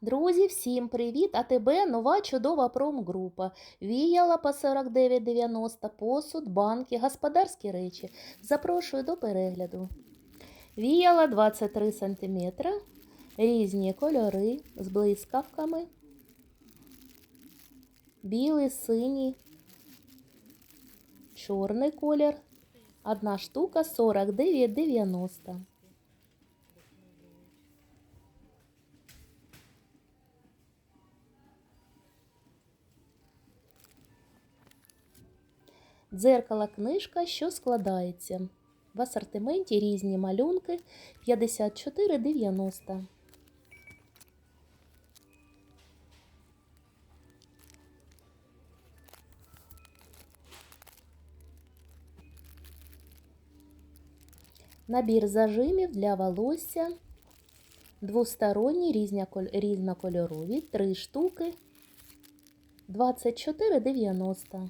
Друзі, всім привіт! А тебе нова чудова промгрупа. Віяла по 49,90, посуд, банки, господарські речі. Запрошую до перегляду. Віяла 23 см, різні кольори з блискавками. Білий, синій, чорний колір. Одна штука 49,90. Дзеркало книжка, що складається. В асортименті різні малюнки 54,90. Набір зажимів для волосся. Двосторонні різнокольорові, 3 штуки 24,90.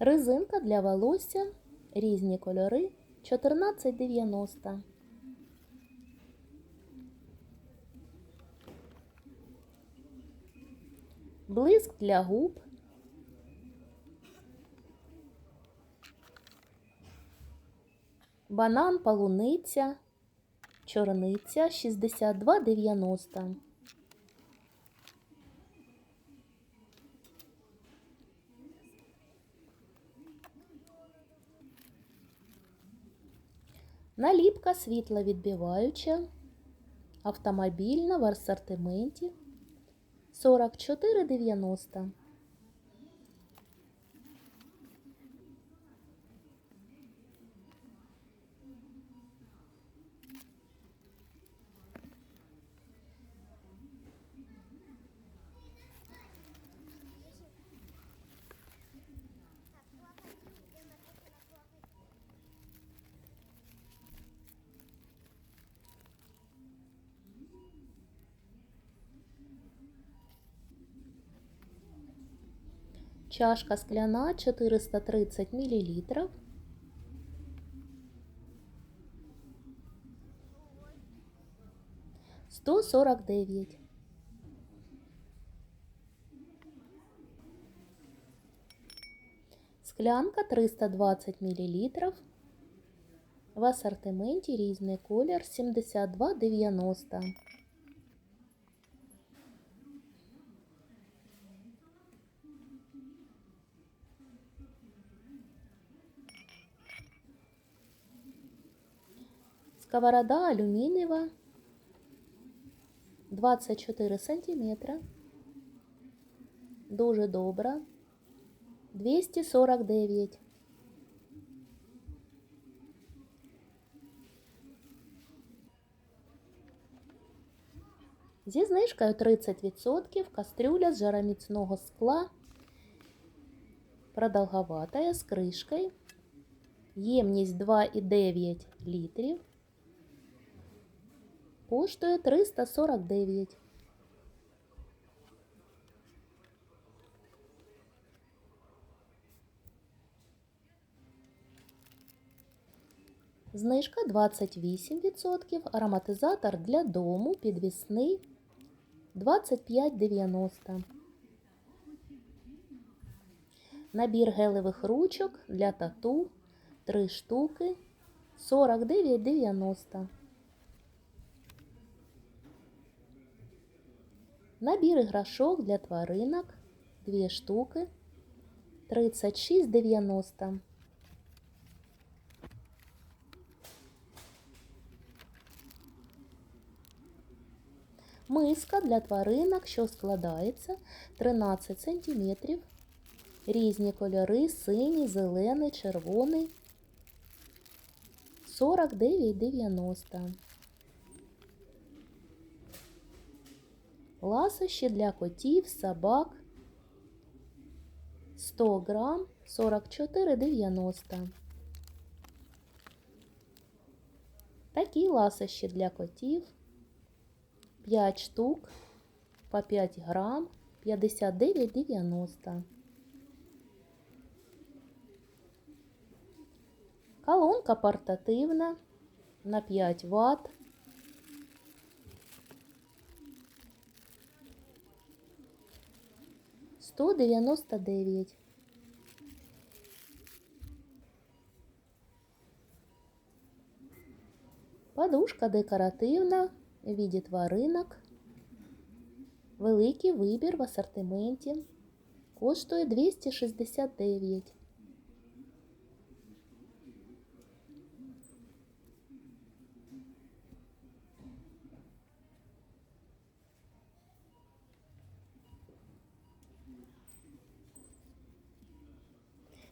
Резинка для волосся, різні кольори 14,90. Блиск для губ. Банан, полуниця, чорниця 62,90. Наліпка світловідбиваюча, автомобільна в асортименті 44,90. Чашка скляна 430 мл. Сто сорок дев'ять. Склянка 320 мл. В асортименті різний колір 72,90. Сковорода алюмінієва 24 сантиметра. Дуже добра. 249. Зі знижкою 30% кастрюля з жароміцного скла. Продолговатая з кришкою. Ємність 2,9 літрів. Коштує 349. Знижка 28%, ароматизатор для дому підвісний 25,90. Набір гелевих ручок для тату 3 штуки 49,90. Набір іграшок для тваринок 2 штуки 36,90. Миска для тваринок, що складається 13 см. Різні кольори синій, зелений, червоний 49,90. Ласощі для котів, собак 100 грам 44,90. Такі ласощі для котів 5 штук по 5 грам 59,90. Колонка портативна на 5 Вт. Сто дев'яносто дев'ять. Подушка декоративна в виді тваринок. Великий вибір в асортименті. Коштує 269.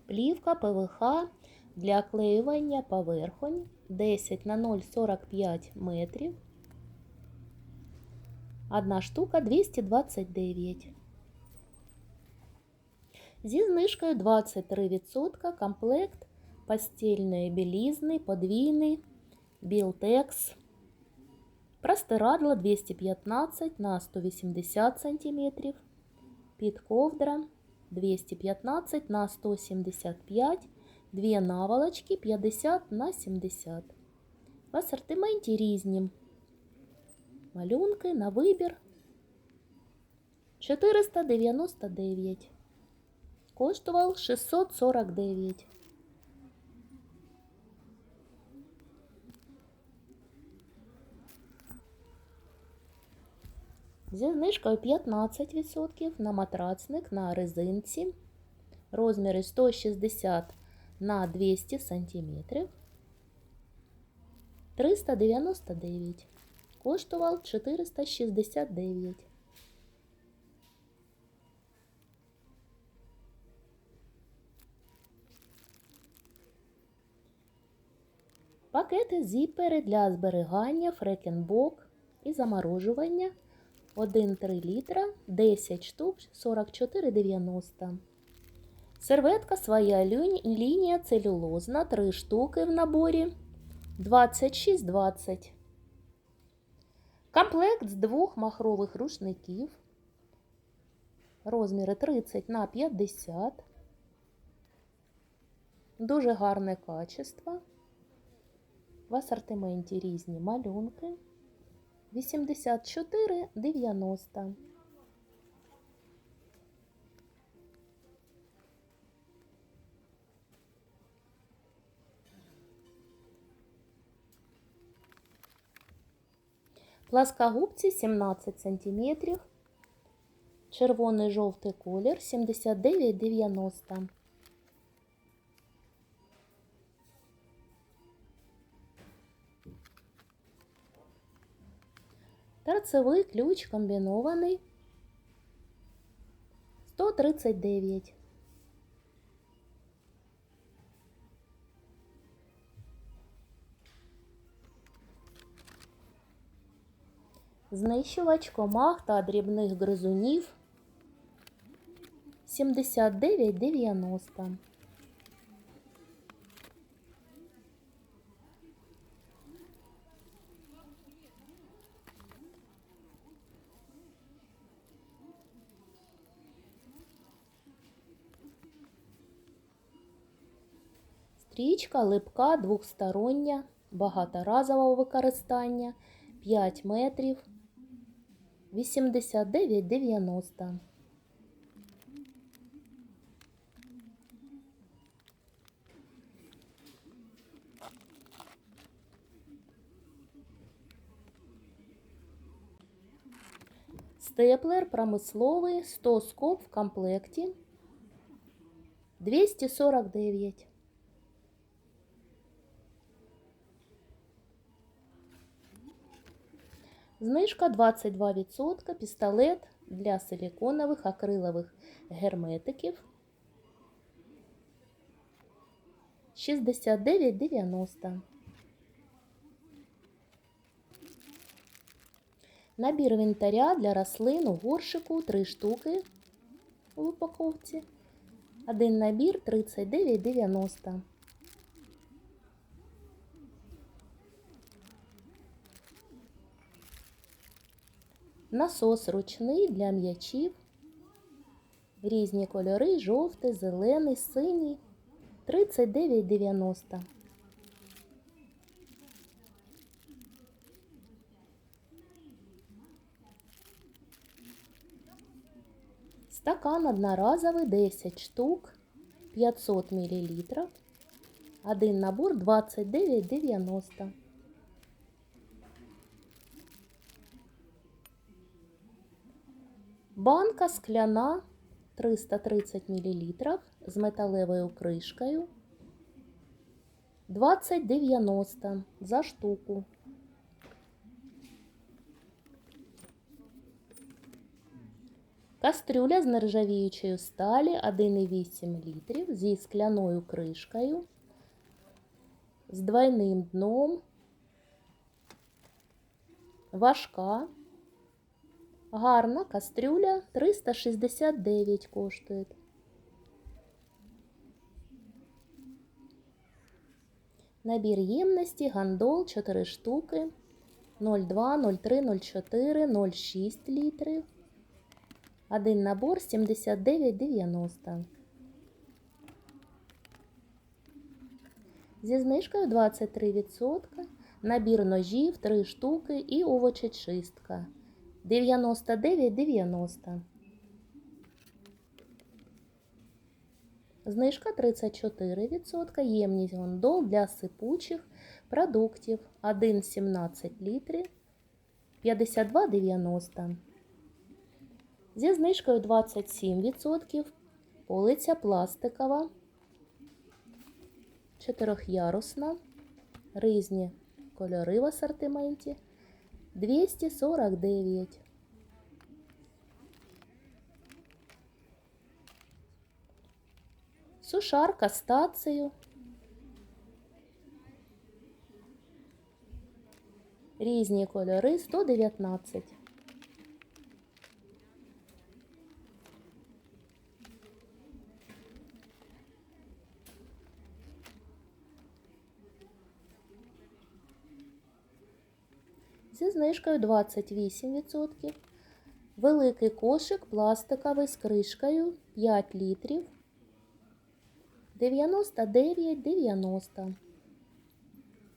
Плівка ПВХ для клеювання поверхонь 10 на 0,45 метрів. Одна штука 229. Зі знижкою 23% комплект постільної білізни, подвійний, Білтекс. Простирадло 215 на 180 см. Підковдра 215 на 175 Дві наволочки 50 на 70. В асортименті різні малюнки на вибір 499. Коштував 649. Зі знижкою 15% на матрацник на резинці. Розміри 160 на 200 сантиметрів. 399. Коштував 469. Пакети зіпери для зберігання, фрекенбок і заморожування 1,3 літра, 10 штук, 44,90. Серветка своя лінія целюлозна, 3 штуки в наборі 26,20. Комплект з двох махрових рушників. Розміри 30 на 50. Дуже гарне качество. В асортименті різні малюнки. 84,90. Пласкогубці 17 см. Червоний жовтий колір 79,90. Торцевий ключ комбінований 139. Знищувач комах та дрібних гризунів 79,90. Стрічка липка двохстороння, багаторазового використання 5 метрів 89,90. Степлер промисловий 100 скоб в комплекті 249. Знижка 22%, пістолет для силіконових акрилових герметиків 69,90. Набір інвентаря для рослин у горшику 3 штуки у упаковці. Один набір 39,90. Насос ручний для м'ячів. Різні кольори жовтий, зелений, синій. 39,90. Стакан одноразовий 10 штук 500 мл. Один набор 29,90. Банка скляна 330 мл з металевою кришкою. 20,90 за штуку. Кастрюля з нержавіючої сталі 1,8 літрів зі скляною кришкою, з двойним дном, важка, гарна кастрюля 369 коштує. Набір ємності, гандол 4 штуки, 0,2, 03, 04, 0,6 літрів. Один набор 79,90. Зі знижкою 23%. Набір ножів 3 штуки і овочечистка 99,90. Знижка 34%. Ємність гондол для сипучих продуктів 1,17 літрів 52,90. Зі знижкою 27%. Полиця пластикова, чотирьохярусна, різні кольори в асортименті 249. Сушарка з тацею. Різні кольори 119. Зі знижкою 28%. Великий кошик пластиковий з кришкою 5 літрів 99,90.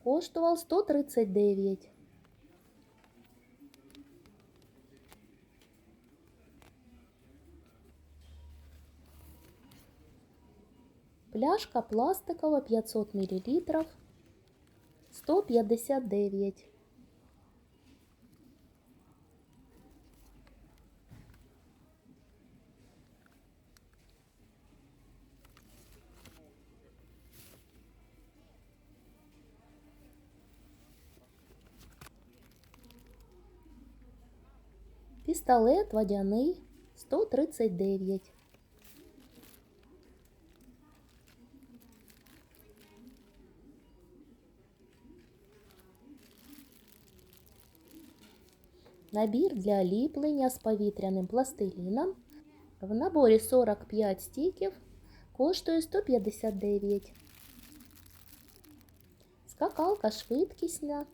Коштував 139. Пляшка пластикова 500 мл 159. Пістолет водяний 139. Набір для ліплення з повітряним пластиліном. В наборі 45 стіків коштує 159. Скакалка швидкісна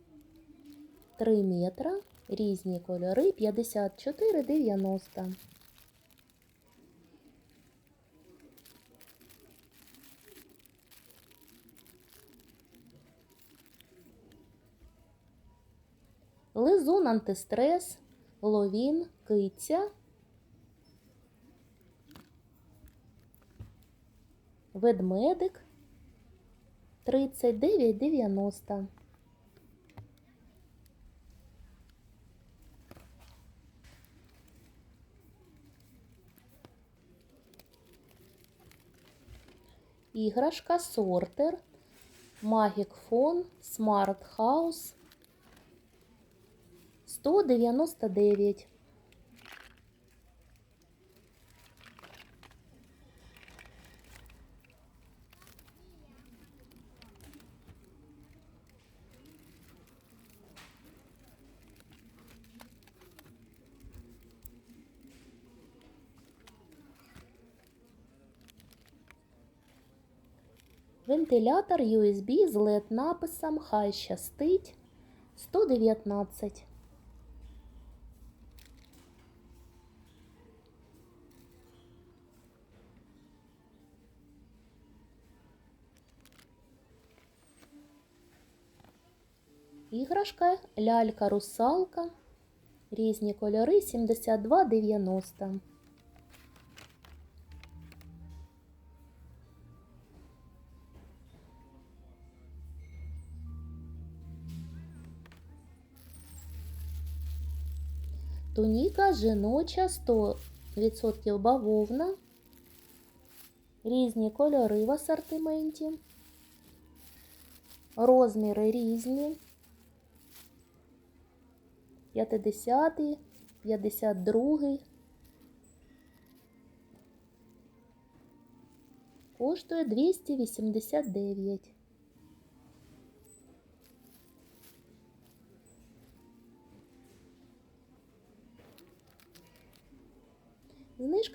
3 метра. Різні кольори 54,90. Лизун антистрес, ловін, киця. Ведмедик 39,90. Іграшка сортер, Phone, Smart House 199. Вентилятор USB з LED написом Хай щастить 119. Іграшка лялька-русалка. Різні кольори 72,90. Туніка жіноча 100% бавовна. Різні кольори в асортименті. Розміри різні. 50, 52. Коштує 289.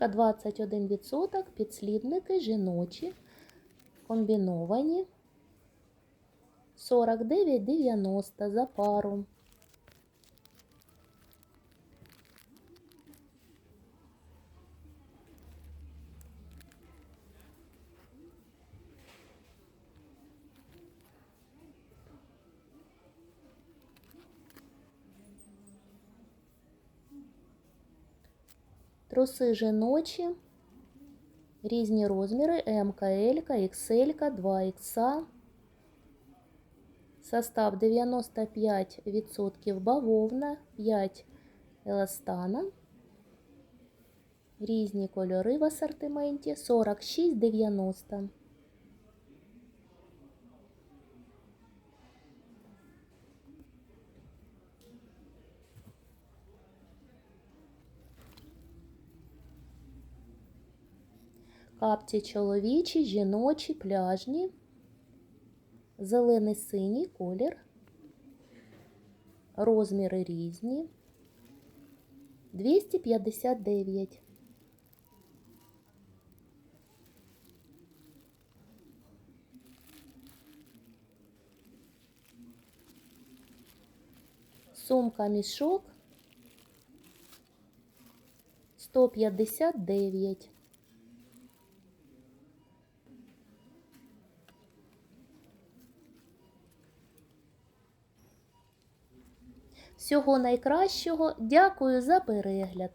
Знижка 21%, підслідники жіночі, комбіновані. 49,90 за пару. Труси жіночі, різні розміри МКЛ, XL, 2Х. Состав 95% бавовна, 5 еластана. Різні кольори в асортименті 46,90. Капці чоловічі, жіночі, пляжні, зелений синій колір, розміри різні, 259. Сумка мішок 159. Всього найкращого. Дякую за перегляд.